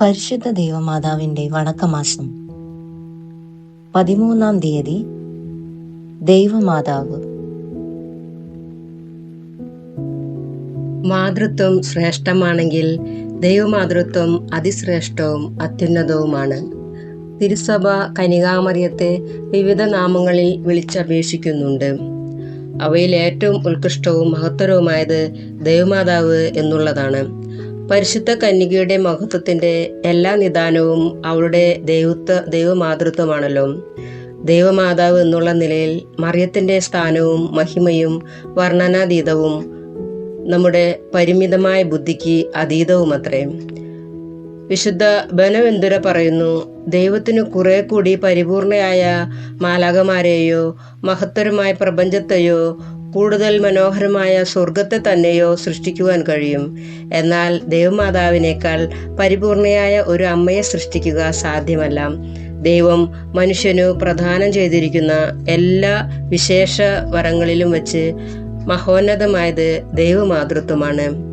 പരിശുദ്ധ ദൈവമാതാവിന്റെ വണക്കമാസം പതിമൂന്നാം തീയതി ദൈവമാതാവ്. മാതൃത്വം ശ്രേഷ്ഠമാണെങ്കിൽ ദൈവമാതൃത്വം അതിശ്രേഷ്ഠവും അത്യുന്നതവുമാണ്. തിരുസഭ കനികാമറിയത്തെ വിവിധ നാമങ്ങളിൽ വിളിച്ചപേക്ഷിക്കുന്നുണ്ട്. അവയിൽ ഏറ്റവും ഉത്കൃഷ്ടവും മഹത്തരവുമായത് ദൈവമാതാവ് എന്നുള്ളതാണ്. പരിശുദ്ധ കന്യകയുടെ മഹത്വത്തിന്റെ എല്ലാ നിദാനവും അവളുടെ ദൈവത്വ ദൈവമാതൃത്വമാണല്ലോ. ദൈവമാതാവ് എന്നുള്ള നിലയിൽ മറിയത്തിന്റെ സ്ഥാനവും മഹിമയും വർണനാതീതവും നമ്മുടെ പരിമിതമായ ബുദ്ധിക്ക് അതീതവുമത്രേ. വിശുദ്ധ ബനവെന്തുര പറയുന്നു ദൈവത്തിനു കുറെ കൂടി പരിപൂർണയായ മാലാകമാരെയോ മഹത്തരമായ പ്രപഞ്ചത്തെയോ കൂടുതൽ മനോഹരമായ സ്വർഗത്തെ തന്നെയോ സൃഷ്ടിക്കുവാൻ കഴിയും. എന്നാൽ ദൈവമാതാവിനേക്കാൾ പരിപൂർണയായ ഒരു അമ്മയെ സൃഷ്ടിക്കുക സാധ്യമല്ല. ദൈവം മനുഷ്യനു പ്രദാനം ചെയ്തിരിക്കുന്ന എല്ലാ വിശേഷ വരങ്ങളിലും വച്ച് മഹോന്നതമായത് ദൈവമാതൃത്വമാണ്.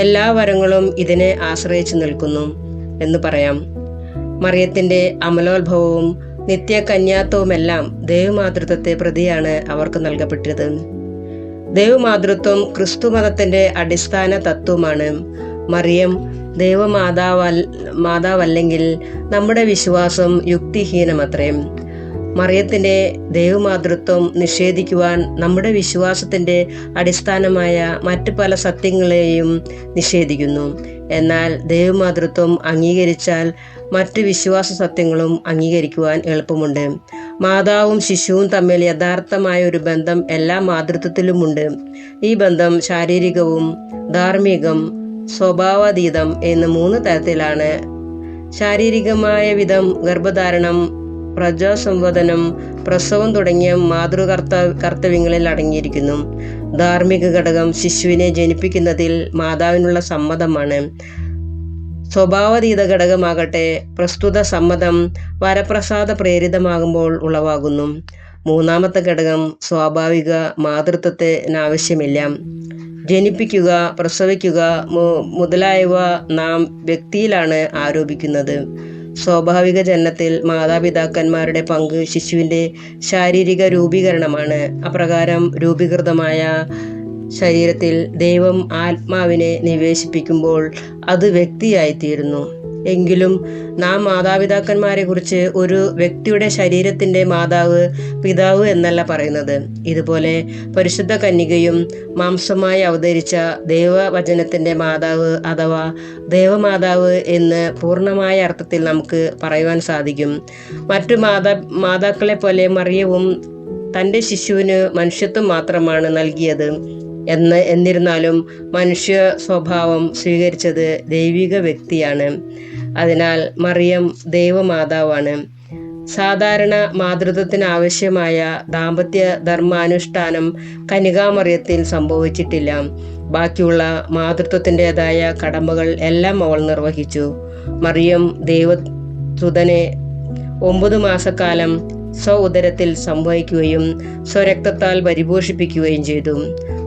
എല്ലാ വരങ്ങളും ഇതിനെ ആശ്രയിച്ചു നിൽക്കുന്നു എന്ന് പറയാം. മറിയത്തിന്റെ അമലോത്ഭവവും നിത്യകന്യാത്വവുമെല്ലാം ദൈവമാതൃത്വത്തെ പ്രതിയാണ് അവർക്ക് നൽകപ്പെട്ടത്. ദൈവമാതൃത്വം ക്രിസ്തുമതത്തിന്റെ അടിസ്ഥാന തത്വമാണ്. മറിയം ദൈവമാതാവൽ മാതാവല്ലെങ്കിൽ നമ്മുടെ വിശ്വാസം യുക്തിഹീനമത്രേ. മറിയത്തിന്റെ ദൈവമാതൃത്വം നിഷേധിക്കുവാൻ നമ്മുടെ വിശ്വാസത്തിന്റെ അടിസ്ഥാനമായ മറ്റു പല സത്യങ്ങളെയും നിഷേധിക്കുന്നു. എന്നാൽ ദൈവമാതൃത്വം അംഗീകരിച്ചാൽ മറ്റ് വിശ്വാസ സത്യങ്ങളും അംഗീകരിക്കുവാൻ എളുപ്പമുണ്ട്. മാതാവും ശിശുവും തമ്മിൽ യഥാർത്ഥമായ ഒരു ബന്ധം എല്ലാ മാതൃത്വത്തിലുമുണ്ട്. ഈ ബന്ധം ശാരീരികവും ധാർമ്മികം സ്വഭാവാതീതം എന്ന് മൂന്ന് തരത്തിലാണ്. ശാരീരികമായ വിധം ഗർഭധാരണം പ്രജാസംവദനം പ്രസവം തുടങ്ങിയ മാതൃകർത്ത കർത്തവ്യങ്ങളിൽ അടങ്ങിയിരിക്കുന്നു. ധാർമ്മിക ഘടകം ശിശുവിനെ ജനിപ്പിക്കുന്നതിൽ മാതാവിനുള്ള സമ്മതമാണ്. സ്വഭാവതീത ഘടകമാകട്ടെ പ്രസ്തുത സമ്മതം വരപ്രസാദ പ്രേരിതമാകുമ്പോൾ ഉളവാകുന്നു. മൂന്നാമത്തെ ഘടകം സ്വാഭാവിക മാതൃത്വത്തിനാവശ്യമില്ല ജനിപ്പിക്കുക പ്രസവിക്കുക മുതലായവ നാം വ്യക്തിയിലാണ് ആരോപിക്കുന്നത്. സ്വാഭാവിക ജനനത്തിൽ മാതാപിതാക്കന്മാരുടെ പങ്ക് ശിശുവിന്റെ ശാരീരിക രൂപീകരണമാണ്. അപ്രകാരം രൂപീകൃതമായ ശരീരത്തിൽ ദൈവം ആത്മാവിനെ നിവേശിപ്പിക്കുമ്പോൾ അത് വ്യക്തിയായിത്തീരുന്നു. എങ്കിലും നാം മാതാപിതാക്കന്മാരെ കുറിച്ച് ഒരു വ്യക്തിയുടെ ശരീരത്തിന്റെ മാതാവ് പിതാവ് എന്നല്ല പറയുന്നത്. ഇതുപോലെ പരിശുദ്ധ കന്യകയും മാംസമായി അവതരിച്ച ദൈവവചനത്തിന്റെ മാതാവ് അഥവാ ദേവമാതാവ് എന്ന് പൂർണമായ അർത്ഥത്തിൽ നമുക്ക് പറയുവാൻ സാധിക്കും. മറ്റു മാതാ മാതാക്കളെ പോലെ മറിയവും തന്റെ ശിശുവിന് മനുഷ്യത്വം മാത്രമാണ് നൽകിയത് എന്ന് എന്നിരുന്നാലും മനുഷ്യ സ്വഭാവം സ്വീകരിച്ചത് ദൈവിക വ്യക്തിയാണ്. അതിനാൽ മറിയം ദൈവമാതാവാണ്. സാധാരണ മാതൃത്വത്തിന് ആവശ്യമായ ദാമ്പത്യ ധർമാനുഷ്ഠാനം കനികാമറിയത്തിൽ സംഭവിച്ചിട്ടില്ല. ബാക്കിയുള്ള മാതൃത്വത്തിന്റെതായ കടമ്പകൾ എല്ലാം അവൾ നിർവഹിച്ചു. മറിയം ദൈവസുതനെ ഒമ്പത് മാസക്കാലം സ്വ ഉദരത്തിൽ സംഭവിക്കുകയും സ്വരക്തത്താൽ പരിപോഷിപ്പിക്കുകയും ചെയ്തു.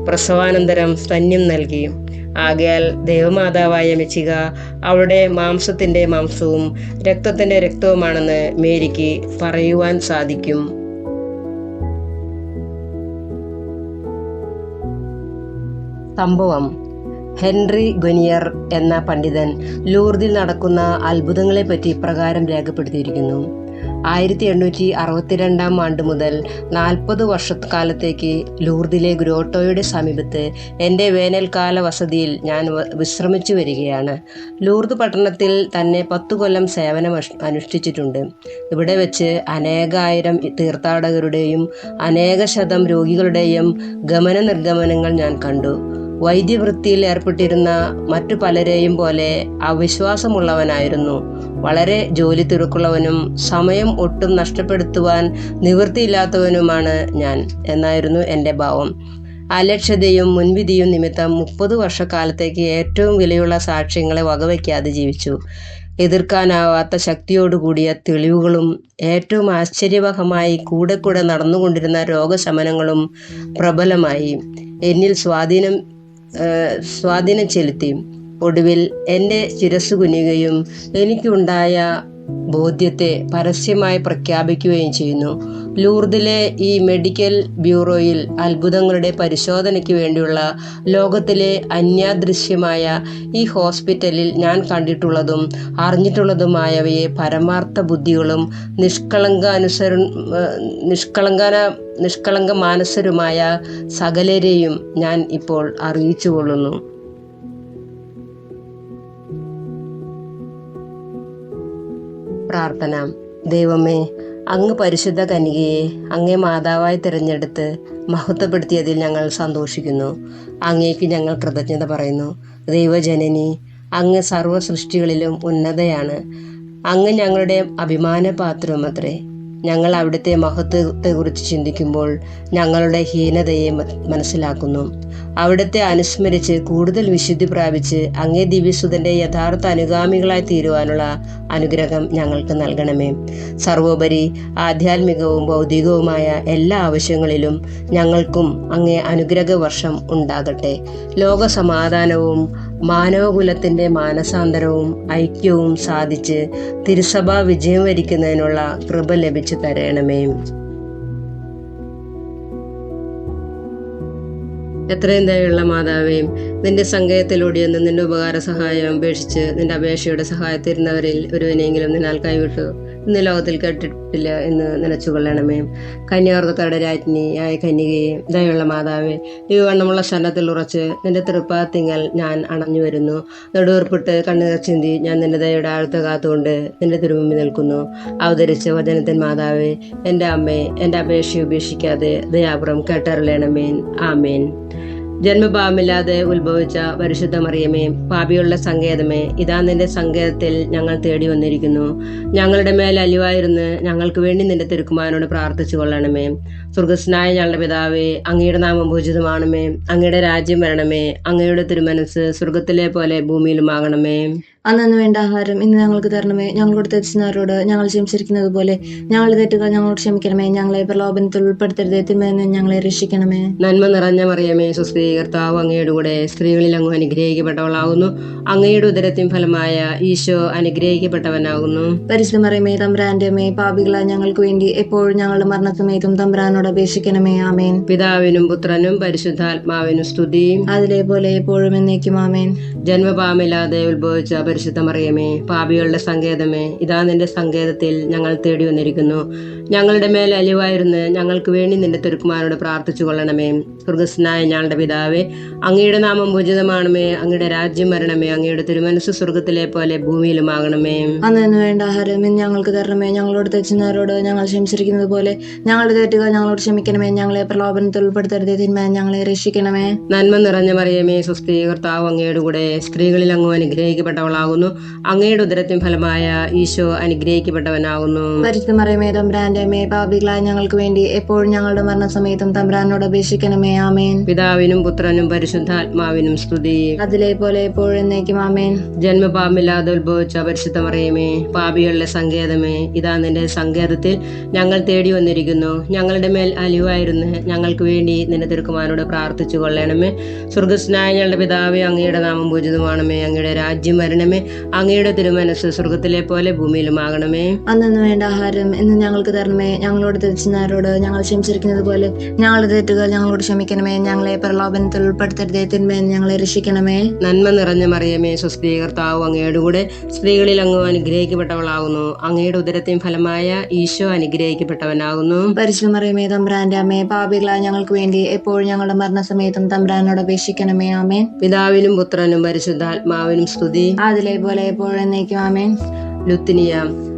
പ്രസവാനന്തരം സ്തന്യം നൽകി. ആകയാൽ ദേവമാതാവായ മെച്ചിക അവളുടെ മാംസത്തിന്റെ മാംസവും രക്തത്തിന്റെ രക്തവുമാണെന്ന് മേരിക്ക് പറയുവാൻ സാധിക്കും. സംഭവം. ഹെൻറി ഗൊനിയർ എന്ന പണ്ഡിതൻ ലൂർദിൽ നടക്കുന്ന അത്ഭുതങ്ങളെപ്പറ്റി ഇപ്രകാരം രേഖപ്പെടുത്തിയിരിക്കുന്നു. ആയിരത്തി എണ്ണൂറ്റി അറുപത്തിരണ്ടാം ആണ്ട് മുതൽ നാൽപ്പത് വർഷക്കാലത്തേക്ക് ലൂർദിലെ ഗ്രോട്ടോയുടെ സമീപത്ത് എന്റെ വേനൽക്കാല വസതിയിൽ ഞാൻ വിശ്രമിച്ചു വരികയാണ്. ലൂർദ് പട്ടണത്തിൽ തന്നെ പത്തു കൊല്ലം സേവനം അനുഷ്ഠിച്ചിട്ടുണ്ട്. ഇവിടെ വെച്ച് അനേകായിരം തീർത്ഥാടകരുടെയും അനേക ശതം രോഗികളുടെയും ഗമന നിർഗമനങ്ങൾ ഞാൻ കണ്ടു. വൈദ്യവൃത്തിയിൽ ഏർപ്പെട്ടിരുന്ന മറ്റു പലരെയും പോലെ അവിശ്വാസമുള്ളവനായിരുന്നു. വളരെ ജോലി തിരക്കുള്ളവനും സമയം ഒട്ടും നഷ്ടപ്പെടുത്തുവാൻ നിവൃത്തിയില്ലാത്തവനുമാണ് ഞാൻ എന്നായിരുന്നു എന്റെ ഭാവം. അലക്ഷ്യതയും മുൻവിധിയും നിമിത്തം മുപ്പത് വർഷക്കാലത്തേക്ക് ഏറ്റവും വിലയുള്ള സാക്ഷ്യങ്ങളെ വകവയ്ക്കാതെ ജീവിച്ചു. എതിർക്കാനാവാത്ത ശക്തിയോടുകൂടിയ തെളിവുകളും ഏറ്റവും ആശ്ചര്യവഹമായി കൂടെ കൂടെ നടന്നുകൊണ്ടിരുന്ന രോഗശമനങ്ങളും പ്രബലമായി. എന്നിൽ സ്വാധീനം സ്വാധീനം ചെലുത്തി ഒടുവിൽ എന്റെ ശിരസ് കുനിയുകയും എനിക്കുണ്ടായ ബോധ്യത്തെ പരസ്യമായി പ്രഖ്യാപിക്കുകയും ചെയ്യുന്നു. ലൂർദിലെ ഈ മെഡിക്കൽ ബ്യൂറോയിൽ അത്ഭുതങ്ങളുടെ പരിശോധനയ്ക്ക് വേണ്ടിയുള്ള ലോകത്തിലെ അന്യാദൃശ്യമായ ഈ ഹോസ്പിറ്റലിൽ ഞാൻ കണ്ടിട്ടുള്ളതും അറിഞ്ഞിട്ടുള്ളതുമായവയെ പരമാർത്ഥ ബുദ്ധികളും നിഷ്കളങ്കാനുസര നിഷ്കളങ്കന നിഷ്കളങ്ക മാനസരുമായ സകലരെയും ഞാൻ ഇപ്പോൾ അറിയിച്ചു കൊള്ളുന്നു പ്രാർത്ഥന. ദൈവമേ അങ്ങ് പരിശുദ്ധ കനികയെ അങ്ങേ മാതാവായി തിരഞ്ഞെടുത്ത് മഹത്വപ്പെടുത്തിയതിൽ ഞങ്ങൾ സന്തോഷിക്കുന്നു. അങ്ങേക്ക് ഞങ്ങൾ കൃതജ്ഞത പറയുന്നു. ദൈവജനനി അങ്ങ് സർവ സൃഷ്ടികളിലും ഉന്നതയാണ്. അങ്ങ് ഞങ്ങളുടെ അഭിമാനപാത്രവുമത്രേ ഞങ്ങൾ അവിടുത്തെ മഹത്വത്തെക്കുറിച്ച് ചിന്തിക്കുമ്പോൾ ഞങ്ങളുടെ ഹീനതയെ മനസ്സിലാക്കുന്നു. അവിടുത്തെ അനുസ്മരിച്ച് കൂടുതൽ വിശുദ്ധി പ്രാപിച്ച് അങ്ങേ ദിവ്യസുതന്റെ യഥാർത്ഥ അനുഗാമികളായി തീരുവാനുള്ള അനുഗ്രഹം ഞങ്ങൾക്ക് നൽകണമേ. സർവോപരി ആധ്യാത്മികവും ഭൗതികവുമായ എല്ലാ ആവശ്യങ്ങളിലും ഞങ്ങൾക്കും അങ്ങേ അനുഗ്രഹ വർഷം ഉണ്ടാകട്ടെ. ലോക സമാധാനവും മാനവകുലത്തിന്റെ മാനസാന്തരവും ഐക്യവും സാധിച്ച് തിരുസഭ വിജയം വരിക്കുന്നതിനുള്ള കൃപ ലഭിച്ചു തരണമേ. എത്രയും ദയുള്ള മാതാവേയും നിന്റെ സങ്കേതത്തിലൂടെ ഒന്ന് നിന്റെ ഉപകാര സഹായം അപേക്ഷിച്ച് നിന്റെ അപേക്ഷയുടെ സഹായത്തിരുന്നവരിൽ ഒരുവനെങ്കിലും നിന്നാൽ കൈവിട്ടു. ഇന്ന് ലോകത്തിൽ കേട്ടിട്ടില്ല എന്ന് നനച്ചുകൊള്ളണമേ കന്യാർത്തക്കാരുടെ രാജ്ഞിയായ കന്യകയെ ദയുള്ള മാതാവേ ഈ വണ്ണമുള്ള ശരണത്തിൽ ഉറച്ച് നിന്റെ തൃപ്പാത്തിങ്ങൽ ഞാൻ അണഞ്ഞു വരുന്നു. നെടുവേർപ്പിട്ട് കണ്ണുനീർ ചിന്തി ഞാൻ നിന്റെ ദയയുടെ ആഴത്ത് കാത്തുകൊണ്ട് നിന്റെ തിരുമുമ്പിൽ നിൽക്കുന്നു. അവതരിച്ച വചനത്തിൻ മാതാവേ എന്റെ അമ്മേ എന്റെ അപേക്ഷയെ ഉപേക്ഷിക്കാതെ ദയാപുറം കേട്ടറിയണമേൻ ആമേൻ. ജന്മഭാവമില്ലാതെ ഉത്ഭവിച്ച പരിശുദ്ധ മറിയമേ പാപിയുള്ള സങ്കേതമേ ഇതാ നിന്റെ സങ്കേതത്തിൽ ഞങ്ങൾ തേടി വന്നിരിക്കുന്നു. ഞങ്ങളുടെ മേൽ അലിവായിരുന്ന് ഞങ്ങൾക്ക് വേണ്ടി നിന്റെ തിരുക്കുമാരനോട് പ്രാർത്ഥിച്ചു കൊള്ളണമേ. സ്വർഗസ്നായ ഞങ്ങളുടെ പിതാവേ അങ്ങയുടെ നാമം പൂജിതമാണമേ. അങ്ങയുടെ രാജ്യം വരണമേ. അങ്ങയുടെ തിരുമനസ് സ്വർഗത്തിലെ പോലെ ഭൂമിയിലുമാകണമേ. അന്നു വേണ്ട ആഹാരം ഇന്ന് ഞങ്ങൾക്ക് തരണമേ. ഞങ്ങളോട് തെറ്റിച്ചവരോട് ഞങ്ങൾ ക്ഷമിച്ചിരിക്കുന്നത് പോലെ. ഞങ്ങളുടെ തെറ്റുകൾ ഞങ്ങളോട് ക്ഷമിക്കണമേ. ഞങ്ങളെ പ്രലോഭനത്തിൽ ഉൾപ്പെടുത്തരുത്. തിന്മയെന്ന് ഞങ്ങളെ രക്ഷിക്കണമേ. നന്മ നിറഞ്ഞ മറിയമേ സുസ്ഥീ കർത്താവ് അങ്ങയുടെ കൂടെ സ്ത്രീകളിൽ അങ്ങ് അനുഗ്രഹിക്കപ്പെട്ടവളാകുന്നു അങ്ങയുടെ ഉദരത്തിൻ ഫലമായ ഈശോ അനുഗ്രഹിക്കപ്പെട്ടവനാകുന്നു. പരിശുദ്ധ മറിയമേ തമ്പ്രാന്റെ അമ്മേ പാപികളായ ഞങ്ങൾക്ക് വേണ്ടി എപ്പോഴും ഞങ്ങളുടെ മരണസമയത്തും തമ്പ്രാനോട് അപേക്ഷിക്കണമേ. ആമേൻ. പിതാവിനും പുത്രനും പരിശുദ്ധാത്മാവിനും സ്തുതി. അതിലെ പോലെ എപ്പോഴും എന്നേക്കും ആമേൻ. ജന്മപാമില്ലാതെ ഉത്ഭവിച്ച പരിശുദ്ധ മറിയമേ പാപികളുടെ സങ്കേതമേ ഇതാ നിന്റെ സങ്കേതത്തിൽ ഞങ്ങൾ തേടി വന്നിരിക്കുന്നു. ഞങ്ങളുടെ മേൽ അലിവായിരുന്ന് ഞങ്ങൾക്ക് വേണ്ടി നിന്റെ തിരുക്കുമാരോട് പ്രാർത്ഥിച്ചു കൊള്ളണമേ. സ്വർഗസ്നായ ഞങ്ങളുടെ പിതാവേ അങ്ങയുടെ നാമം ഉചിതമാണമേ അങ്ങയുടെ രാജ്യം വരണമേ അങ്ങയുടെ തിരുമനസ് സ്വർഗത്തിലെ പോലെ ഭൂമിയിലുമാകണമേ. അന്നു വേണ്ട ആഹാരം ഞങ്ങൾക്ക് തരണമേ ഞങ്ങളോട് തെച്ചുന്നവരോട് ഞങ്ങൾ ക്ഷമിച്ചിരിക്കുന്നത് പോലെ ഞങ്ങളുടെ തെറ്റുകൾ ഞങ്ങളോട് ക്ഷമിക്കണമേ ഞങ്ങളെ പ്രലോഭനത്തിൽ ഉൾപ്പെടുത്തരുതേ തിന്മ ഞങ്ങളെ രക്ഷിക്കണമേ. നന്മ നിറഞ്ഞ മറിയമേ സ്വസ്ഥീകർത്താവ് അങ്ങയുടെ കൂടെ സ്ത്രീകളിൽ അങ്ങ് അനുഗ്രഹിക്കപ്പെട്ടവളാകുന്നു അങ്ങയുടെ ഉദരത്തിൻ ഫലമായ ഈശോ അനുഗ്രഹിക്കപ്പെട്ടവനാകുന്നു. പരിശുദ്ധ മറിയമേ തമ്പ്രാന്റെ അമ്മേ പാപികളായ ഞങ്ങൾക്ക് വേണ്ടി എപ്പോഴും ഞങ്ങളുടെ മരണസമയത്തും തമ്പ്രാനോട് അപേക്ഷിക്കണമേ. ആമേൻ. പിതാവിനും പുത്രനും പരിശുദ്ധാത്മാവിനും സ്തുതി. അതിലെ പോലെ എപ്പോഴും എന്നേക്കും ആമേൻ. ജന്മപാപമില്ലാതെ ഉത്ഭവിച്ച പരിശുദ്ധ മറിയമേ പാപികളുടെ സങ്കേതമേ ഇതാ നിന്റെ സങ്കേതത്തിൽ ഞങ്ങൾ തേടി വന്നിരിക്കുന്നു. ഞങ്ങളുടെ മേൽ അലിവായിരുന്നു ഞങ്ങൾക്ക് വേണ്ടി നിന്റെ തിരുക്കുമാനോട് പ്രാർത്ഥിച്ചു കൊള്ളണമേ സ്വർഗസ്നായ ഞങ്ങളുടെ പിതാവേ അങ്ങയുടെ നാമം പൂജിതമാണമേ. അങ്ങയുടെ രാജ്യം വരണമേ. അങ്ങയുടെ തിരുമനസ് സ്വർഗത്തിലെ പോലെ ഭൂമിയിലുമാകണമേ. അന്നു വേണ്ട ആഹാരം എന്ന് ഞങ്ങൾക്ക് തരണമേ. ഞങ്ങളോട് തിരിച്ചുന്നവരോട് ഞങ്ങൾ ക്ഷമിച്ചിരിക്കുന്നത് പോലെ ഞങ്ങളുടെ തെറ്റുകൾ ഞങ്ങളോട് ക്ഷമിക്കണമേ. ഞങ്ങളെ പ്രലോഭനത്തിൽ ഉൾപ്പെടുത്തരുതേ തിന്മേ ഞങ്ങളെ രക്ഷിക്കണമേ. നന്മ നിറഞ്ഞ മറിയമേ സ്വസ്തി കർത്താവ് അങ്ങയുടെ കൂടെ സ്ത്രീകളിൽ അങ്ങ് അനുഗ്രഹിക്കപ്പെട്ടവളാകുന്നു അങ്ങയുടെ ഉദരത്തിൻ ഫലമായ ഈശോ അനുഗ്രഹിക്കപ്പെട്ടവനാകുന്നു. പരിശുദ്ധ മറിയമേ തമ്പ്രാന്റെ അമ്മേ പാപികളായ ഞങ്ങൾക്ക് വേണ്ടി എപ്പോഴും ഞങ്ങളുടെ മരണസമയത്തും തമ്പ്രാനോട് അപേക്ഷിക്കണമേ. ആമേ പിതാവിനും പുത്രനും പരിശുദ്ധാത്മാവിനും സ്തുതി. അതിലെ പോലെ എപ്പോഴെന്നേക്കും ആമേൻ. ലുത്തിനിയ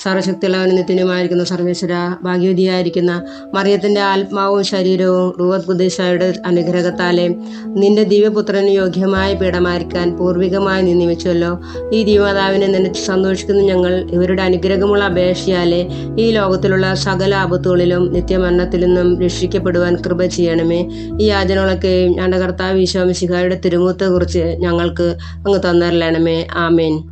സർവശക്തിയുള്ളവനും നിത്യനുമായിരിക്കുന്ന സർവേശ്വര ഭാഗ്യവതിയായിരിക്കുന്ന മറിയത്തിന്റെ ആത്മാവും ശരീരവും റൂവത് കുദേശായുടെ അനുഗ്രഹത്താലെ നിന്റെ ദിവ്യപുത്രന് യോഗ്യമായ പീഠമായിരിക്കാൻ പൂർവികമായി നീ നിയമിച്ചുവല്ലോ ഈ ദിവ്യമാതാവിനെ നിനച്ച് സന്തോഷിക്കുന്ന ഞങ്ങൾ ഇവരുടെ അനുഗ്രഹമുള്ള അപേക്ഷയാലെ ഈ ലോകത്തിലുള്ള സകല ആപത്തുകളിലും നിത്യമരണത്തിൽ നിന്നും രക്ഷിക്കപ്പെടുവാൻ കൃപ ചെയ്യണമേ. ഈ യാചനകളൊക്കെയും ഞങ്ങളുടെ കർത്താവ് വിശ്വാമിശിഖായുടെ തിരുമുഖത്തെ കുറിച്ച് ഞങ്ങൾക്ക് അങ്ങ് തന്നരലണമേ ആമേൻ.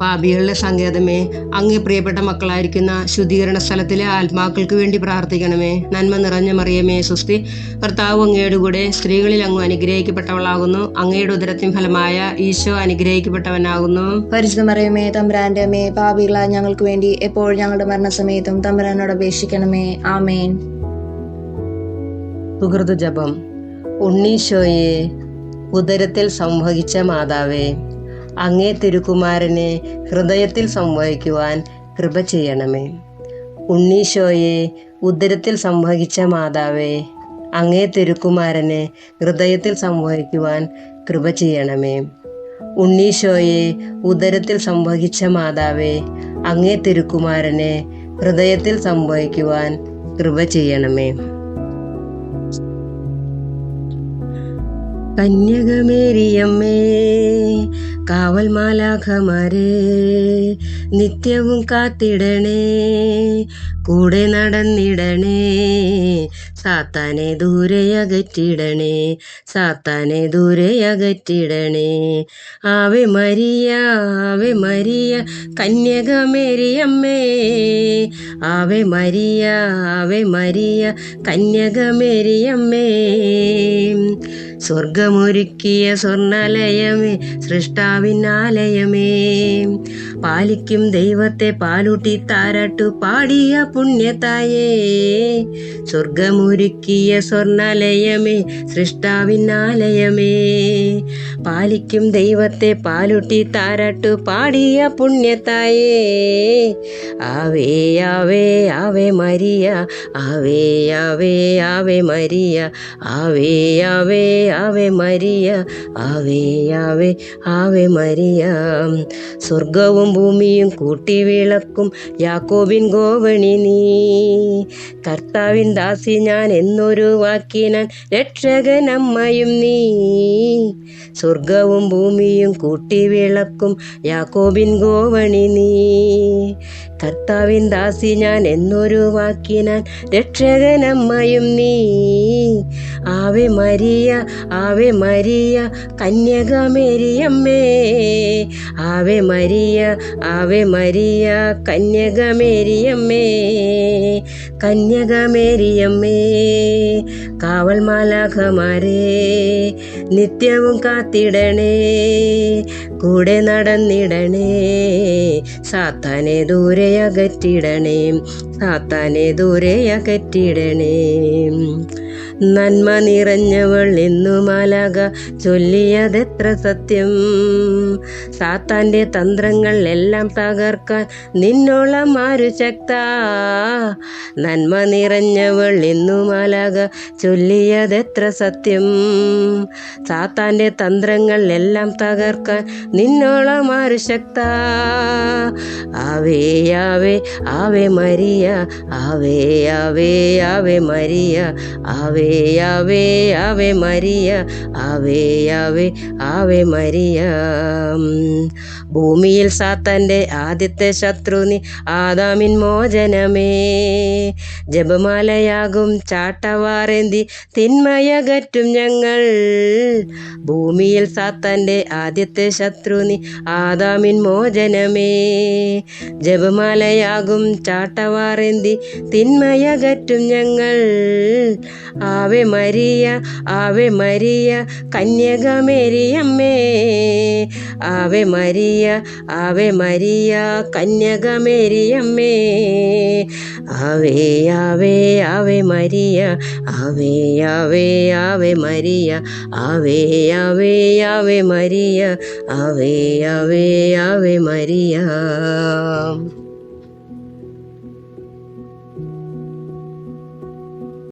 പാപികളുടെ സങ്കേതമേ അങ്ങേ പ്രിയപ്പെട്ട മക്കളായിരിക്കുന്ന ശുദ്ധീകരണ സ്ഥലത്തിലെ ആത്മാക്കൾക്ക് വേണ്ടി പ്രാർത്ഥിക്കണമേ. നന്മ നിറഞ്ഞ മറിയമേ സുസ്തി. കർത്താവ് അങ്ങയുടെ കൂടെ സ്ത്രീകളിൽ അങ്ങ് അനുഗ്രഹിക്കപ്പെട്ടവളാകുന്നു. അങ്ങയുടെ ഉദരത്തിൻ ഫലമായ ഈശോ അനുഗ്രഹിക്കപ്പെട്ടവനാകുന്നു. പരിശുദ്ധ മറിയമേ തമ്പുരാന്റെ അമ്മേ പാപികളായ ഞങ്ങൾക്ക് വേണ്ടി എപ്പോഴും ഞങ്ങളുടെ മരണസമയത്തും തമ്പുരാനോട് അപേക്ഷിക്കണമേ. ആമേൻ. സുഹൃത ജപം. ഉണ്ണീശോയെ ഉദരത്തിൽ സംവഹിച്ച മാതാവേ അങ്ങേ തിരുക്കുമാരനെ ഹൃദയത്തിൽ സംവഹിക്കുവാൻ കൃപ ചെയ്യണമേ. ഉണ്ണീശോയെ ഉദരത്തിൽ സംവഹിച്ച മാതാവേ അങ്ങേ തിരുക്കുമാരനെ ഹൃദയത്തിൽ സംവഹിക്കുവാൻ കൃപ ചെയ്യണമേ. ഉണ്ണീശോയെ ഉദരത്തിൽ സംവഹിച്ച മാതാവേ അങ്ങേ തിരുക്കുമാരനെ ഹൃദയത്തിൽ സംവഹിക്കുവാൻ കൃപ ചെയ്യണമേ. കന്യകമേരിയമ്മേ കാവൽ മാലാഖമാരെ നിത്യവും കാത്തിടണേ. കൂടെ നടന്നിടണേ. സാത്താനെ ദൂരെ അകറ്റിടണേ. സാത്താനെ ദൂരെ അകറ്റിടണേ. ആവെ മരിയ ആവെ മരിയ കന്യകമേരിയമ്മേ ആവെ മരിയ ആവെ മരിയ കന്യകമേരിയമ്മേ സ്വർഗമൊരുക്കിയ സ്വർണാലയമേ സൃഷ്ടാവിനാലയമേ. പാലിക്കും ദൈവത്തെ പാലൂട്ടി താരാട്ടു പാടിയ പുണ്യതായേ സ്വർഗമൊരുക്കിയ സ്വർണാലയമേ സൃഷ്ടാവിനാലയമേ. പാലിക്കും ദൈവത്തെ പാലൂട്ടി താരാട്ടു പാടിയ പുണ്യതായേ Ave Ave Ave Maria Ave Ave Ave Maria Ave Ave Ave Maria Ave Ave Ave Maria. സ്വർഗവും ഭൂമിയും കൂട്ടി വിളക്കും. യാക്കോബിൻ ഗോവണി നീ. കർത്താവിൻ ദാസി ഞാൻ എന്നൊരു വാക്കിനാൻ രക്ഷകനമ്മയും നീ. സ്വർഗവും ഭൂമിയും കൂട്ടി വിളക്കും. യാക്കോബിൻ ഗോവണി നീ. കർത്താവിൻ ദാസി ഞാൻ എന്നൊരു വാക്കിനാൻ രക്ഷകനമ്മയും നീ. ആവെ മരിയ ആവെ മരിയ കന്യകമേരിയമ്മേ. ആവെ മരിയ ആവെ മരിയ കന്യകമേരിയമ്മേ കന്യകമേരിയമ്മേ കാവൽ മാലാഖമാരേ നിത്യവും കാത്തിടണേ കൂടെ നടന്നിടണേ സാത്താനെ ദൂരെ അകറ്റിടണേ സാത്താനെ ദൂരെ അകറ്റിടണേ. നന്മ നിറഞ്ഞവൾ എന്നു മാലാക ചൊല്ലിയതെത്ര സത്യം. സാത്താന്റെ തന്ത്രങ്ങൾ എല്ലാം തകർക്കാൻ നിന്നോളം ആരു ശക്ത? നന്മ നിറഞ്ഞവൾ എന്നു മാലാക ചൊല്ലിയതെത്ര സത്യം. സാത്താന്റെ തന്ത്രങ്ങൾ എല്ലാം തകർക്കാൻ നിന്നോളം ആരു ശക്ത? Ave Ave Ave Maria Ave Ave ആവേ മരിയ ആവേ ആവേ away Maria away away away Maria. ഭൂമിയിൽ സാത്തന്റെ ആദ്യത്തെ ശത്രു നീ ആദാമിൻ മോചനമേ. ജപമാലയാകും ചാട്ടവാറേന്തി തിന്മയകറ്റും ഞങ്ങൾ. ഭൂമിയിൽ സാത്തന്റെ ആദ്യത്തെ ശത്രു നീ ആദാമിൻ മോചനമേ. ജപമാലയാകും ചാട്ടവാറേന്തി തിന്മയകറ്റും ഞങ്ങൾ. ആവെ മരിയ ആവേ മരിയ കന്യകമേരിയമ്മേ. Ave Maria Ave Maria കന്യകമേരിയമ്മേ. Ave Ave Ave Maria Ave Ave Ave Maria Ave Ave Ave Maria Ave Ave Ave Maria.